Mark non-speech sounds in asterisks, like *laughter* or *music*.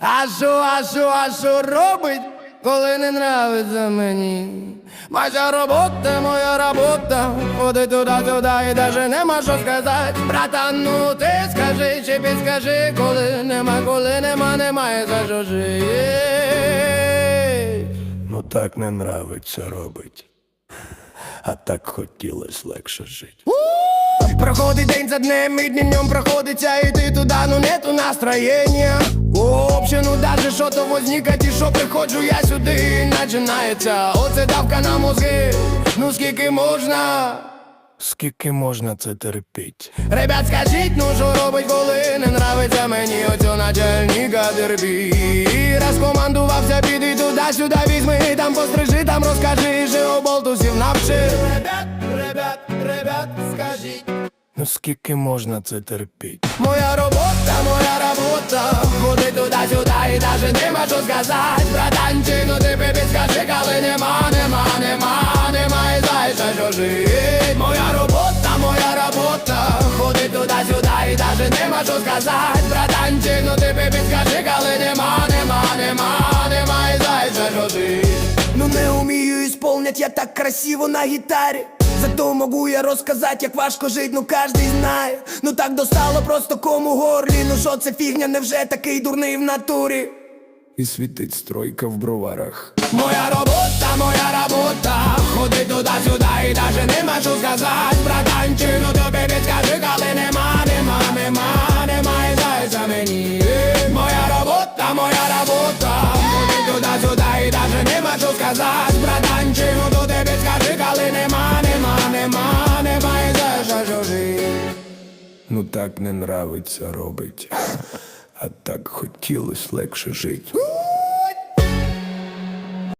А що, а що, а що робить, коли не нравиться мені? Моя робота, моя робота, ходить туди-сюди і даже нема що сказати. Братан, ну ти скажи чи підскажи, коли нема, коли нема, немає за що жити. Ну так не нравиться робить. А так хотілось легше жити. Проходить день за днем, і днем проходиться, і ну нету настроєння. Вообще, ну даже що то возникать, і що приходжу я сюди, і починається. Оце давка на мозги, ну скільки можна. Скільки можна це терпіть? Ребят, скажіть, ну що робить, коли не нравиться мені оцього начальника дербі Розкомандувався, піди туди-сюди, візьми, там пострижи, там розкажи, що оболтусів навчи Ребят, Ну скільки можна це терпіть? Моя робота, моя робота. Ходить туди-сюди і даже нема що сказати. Братанчину, ти підскажи, коли нема, нема, нема, нема і знаєш, що жить Моя робота, моя робота. Ходить туди-сюди і даже нема що сказати. Братанчину, ти підскажи, коли нема, нема, нема, нема і знаєш, що жить Ну не умію исполнять я так красиво на гітарі Зато могу я розказать, як важко жить, ну кожний знає. Ну так достало просто кому горлі. Ну що це фігня, невже такий дурний в натурі? І світить стройка в броварах. Моя робота, моя робота. Ходить туди-сюди і даже нема що сказати. Братанчину, тобі підскажи, коли нема, нема, нема, нема і зайця мені. Моя робота, моя робота. Ходить туди-сюди і даже нема що сказати так не нравиться робить. *laughs* А так хотілось легше жити.